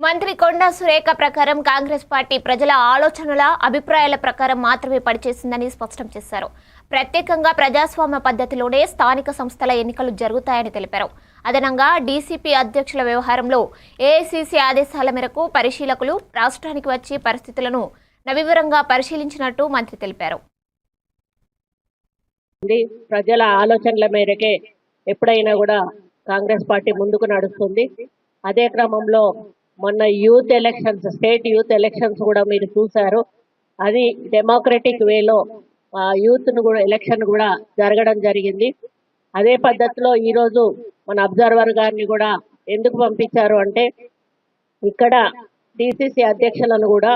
మంత్రి కొండా సురేఖ ప్రకారం కాంగ్రెస్ పార్టీ ప్రజల ఆలోచనల అభిప్రాయాల ప్రకారం మాత్రమే పనిచేసిందని స్పష్టం చేశారు. ప్రత్యేకంగా ప్రజాస్వామ్య పద్ధతిలోనే స్థానిక సంస్థల ఎన్నికలు జరుగుతాయని తెలిపారు. అదనంగా డీసీపీ అధ్యక్షుల వ్యవహారంలో ఏఐసీసీ ఆదేశాల మేరకు పరిశీలకులు రాష్ట్రానికి వచ్చి పరిస్థితులను నవివరంగా పరిశీలించినట్టు మంత్రి తెలిపారు. ప్రజల ఆలోచనల మేరకే ఎప్పుడైనా కూడా కాంగ్రెస్ పార్టీ ముందుకు నడుస్తుంది. అదే క్రమంలో మొన్న youth elections state youth elections కూడా మీరు చూశారు. అది డెమోక్రటిక్ వేలో యూత్ను కూడా ఎలక్షన్ కూడా జరగడం జరిగింది. అదే పద్ధతిలో ఈరోజు మన అబ్జర్వర్ గారిని కూడా ఎందుకు పంపించారు అంటే ఇక్కడ డిసిసి అధ్యక్షులను కూడా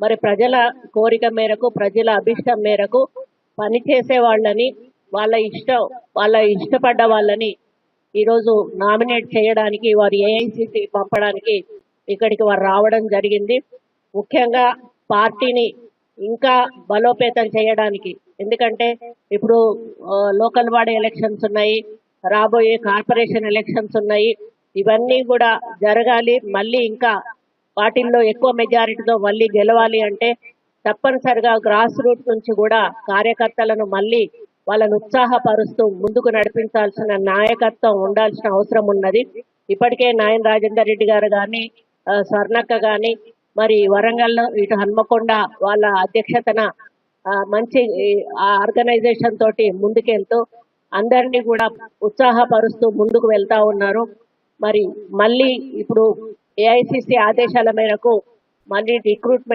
మరి ప్రజల కోరిక మేరకు ప్రజల అభిష్టం మేరకు పనిచేసే వాళ్ళని వాళ్ళ ఇష్టం వాళ్ళ ఇష్టపడ్డ వాళ్ళని ఈరోజు నామినేట్ చేయడానికి వారు ఏఐసిసి పంపడానికి ఇక్కడికి వారు రావడం జరిగింది. ముఖ్యంగా పార్టీని ఇంకా బలోపేతం చేయడానికి ఎందుకంటే ఇప్పుడు లోకల్ బాడీ ఎలక్షన్స్ ఉన్నాయి రాబోయే కార్పొరేషన్ ఎలక్షన్స్ ఉన్నాయి ఇవన్నీ కూడా జరగాలి. మళ్ళీ ఇంకా వాటిల్లో ఎక్కువ మెజారిటీతో మళ్ళీ గెలవాలి అంటే తప్పనిసరిగా గ్రాస్ రూట్ నుంచి కూడా కార్యకర్తలను మళ్ళీ వాళ్ళను ఉత్సాహపరుస్తూ ముందుకు నడిపించాల్సిన నాయకత్వం ఉండాల్సిన అవసరం ఉన్నది. ఇప్పటికే నాయన రాజేందర్ రెడ్డి గారు కానీ స్వర్ణక్క కానీ మరి వరంగల్లో ఇటు హన్మకొండ వాళ్ళ అధ్యక్షతన ఆ, మంచి ఆర్గనైజేషన్ తోటి ముందుకెళ్తూ అందరినీ కూడా ఉత్సాహపరుస్తూ ముందుకు వెళ్తా ఉన్నారు. మరి మళ్ళీ ఇప్పుడు ఏఐసిసి ఆదేశాల మేరకు మళ్ళీ రిక్రూట్మెంట్